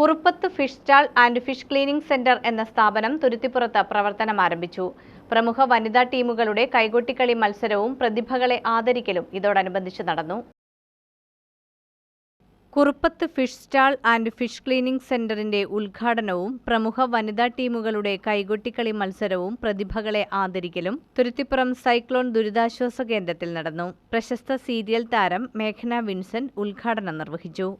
Kuruppath fish stall and fish cleaning centre എന്ന സ്ഥാപനം തുരുത്തിപ്പുറത്ത് പ്രവർത്തനം ആരംഭിച്ചു. പ്രമുഖ വനിതാ ടീമുകളുടെ കൈകൊട്ടിക്കളി മത്സരവും പ്രതിഭകളെ ആദരിക്കലും ഇതോടനുബന്ധിച്ച് നടന്നു. Kuruppath fish stall and fish cleaning സെന്ററിന്റെ ഉദ്ഘാടനവും പ്രമുഖ വനിതാ ടീമുകളുടെ കൈകൊട്ടിക്കളി മത്സരവും പ്രതിഭകളെ ആദരിക്കലും തുരുത്തിപ്പുറം സൈക്ലോൺ ദുരിതാശ്വാസ കേന്ദ്രത്തിൽ നടന്നു. പ്രശസ്ത സീരിയൽ താരം മേഘന വിൻസെന്റ് ഉദ്ഘാടനം നിർവഹിച്ചു.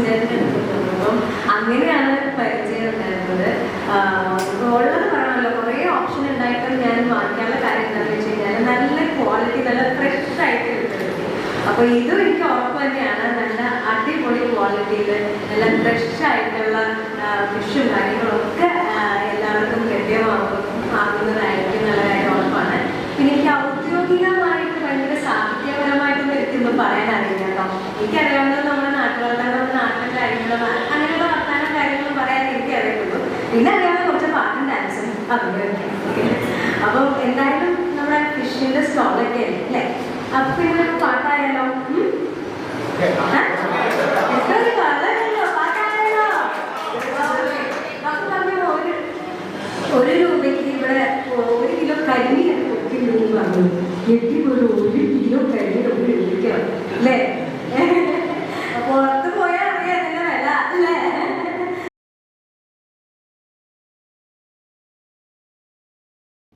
അപ്പം അങ്ങനെയാണ് പരിചയം ഉണ്ടായിരുന്നത്. ഉള്ളത് പറയണമല്ലോ കുറേ ഓപ്ഷൻ ഉണ്ടായിട്ടും ഞാൻ വാങ്ങിക്കാനുള്ള കാര്യം എന്താണെന്ന് വെച്ച് കഴിഞ്ഞാൽ നല്ല ക്വാളിറ്റി നല്ല ഫ്രഷ് ആയിട്ട് കിട്ടുന്നത് അപ്പോൾ ഇതും എനിക്ക് ഉറപ്പ് തന്നെയാണ്. നല്ല അടിപൊളി ക്വാളിറ്റിയിൽ നല്ല ഫ്രഷ് ആയിട്ടുള്ള ഫിഷും കാര്യങ്ങളൊക്കെ എല്ലാവർക്കും ലഭ്യമാകും ആകുന്നതായിരിക്കും നല്ല കാര്യം ഉറപ്പാണ്. പിന്നെ എനിക്ക് ഔദ്യോഗികമായിട്ട് ഭയങ്കര സാഹിത്യപരമായിട്ടൊന്നും എനിക്കൊന്നും പറയാനറിയില്ല കേട്ടോ. എനിക്കറിയാവുന്നത് നമ്മുടെ നാട്ടുകാരുടെ നാട്ടിലെ കാര്യങ്ങളും അങ്ങനെയുള്ള വർത്താനം കാര്യങ്ങളും പറയാൻ എനിക്ക് അറിയുള്ളൂ പിന്നെ അറിയാവുന്ന കുറച്ച് പാട്ടും ഡാൻസും അഭിനയൊക്കെ അപ്പം എന്തായാലും നമ്മുടെ ഫിഷിന്റെ സ്റ്റോളൊക്കെ അല്ലേ? അപ്പൊ പിന്നെ ഒരു പാട്ടായാലോ? ഒരു രൂപയ്ക്ക് ഇവിടെ ഒരു കിലോ കരിമീൻ കൊടുക്കുന്നു പറഞ്ഞു. എട്ടിക്കൊരു ഒരു കിലോ ഒരു അല്ലേ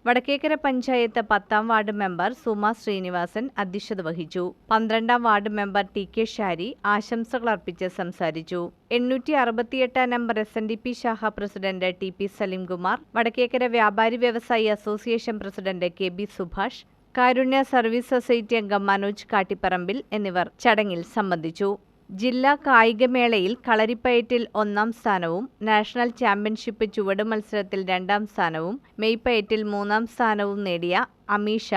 വടക്കേക്കര പഞ്ചായത്ത് പത്താം വാർഡ് മെമ്പർ സുമ ശ്രീനിവാസൻ അധ്യക്ഷത വഹിച്ചു. പന്ത്രണ്ടാം ward member T K Shari ആശംസകൾ അർപ്പിച്ച് സംസാരിച്ചു. എണ്ണൂറ്റി അറുപത്തിയെട്ടാം number S N D P ശാഖ president T P Salimkumar Vadakkekara വ്യാപാരി വ്യവസായി association president K B Subhash Karunya service society അംഗം മനോജ് കാട്ടിപ്പറമ്പിൽ എന്നിവർ ചടങ്ങിൽ സംബന്ധിച്ചു. ജില്ലാ കായികമേളയിൽ കളരിപ്പയറ്റിൽ ഒന്നാം സ്ഥാനവും നാഷണൽ ചാമ്പ്യൻഷിപ്പ് ചുവട് മത്സരത്തിൽ രണ്ടാം സ്ഥാനവും മെയ്പയറ്റിൽ മൂന്നാം സ്ഥാനവും നേടിയ അമീഷ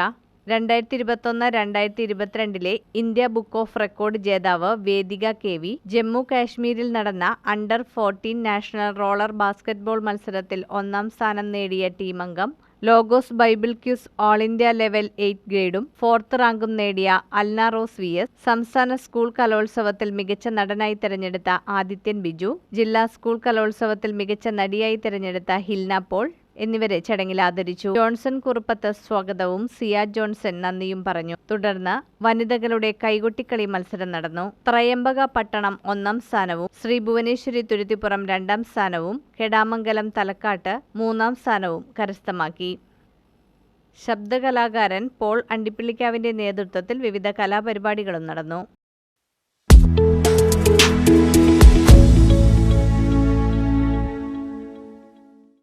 രണ്ടായിരത്തി ഇരുപത്തൊന്ന് രണ്ടായിരത്തി ഇരുപത്തിരണ്ടിലെ ഇന്ത്യ ബുക്ക് ഓഫ് റെക്കോർഡ് ജേതാവ് വേദിക കെ വി ജമ്മു കാശ്മീരിൽ നടന്ന under fourteen national roller basketball മത്സരത്തിൽ ഒന്നാം സ്ഥാനം നേടിയ ടീമംഗം Logos Bible quiz all India level eight ഗ്രേഡും fourth റാങ്കും നേടിയ അൽനാറോസ് വി എസ് സംസ്ഥാന സ്കൂൾ കലോത്സവത്തിൽ മികച്ച നടനായി തെരഞ്ഞെടുത്ത ആദിത്യൻ ബിജു ജില്ലാ സ്കൂൾ കലോത്സവത്തിൽ മികച്ച നടിയായി തെരഞ്ഞെടുത്ത ഹിൽന പോൾ എന്നിവരെ ചടങ്ങിൽ ആദരിച്ചു. ജോൺസൺ കുറുപ്പത്ത് സ്വാഗതവും സിയാ ജോൺസൺ നന്ദിയും പറഞ്ഞു. തുടർന്ന് വനിതകളുടെ കൈകൊട്ടിക്കളി മത്സരം നടന്നു. ത്രയംബക പട്ടണം ഒന്നാം സ്ഥാനവും ശ്രീ ഭുവനേശ്വരി തുരുത്തിപ്പുറം രണ്ടാം സ്ഥാനവും കെടാമംഗലം തലക്കാട്ട് മൂന്നാം സ്ഥാനവും കരസ്ഥമാക്കി. ശബ്ദകലാകാരൻ പോൾ അണ്ടിപ്പിള്ളിക്കാവിന്റെ നേതൃത്വത്തിൽ വിവിധ കലാപരിപാടികളും നടന്നു.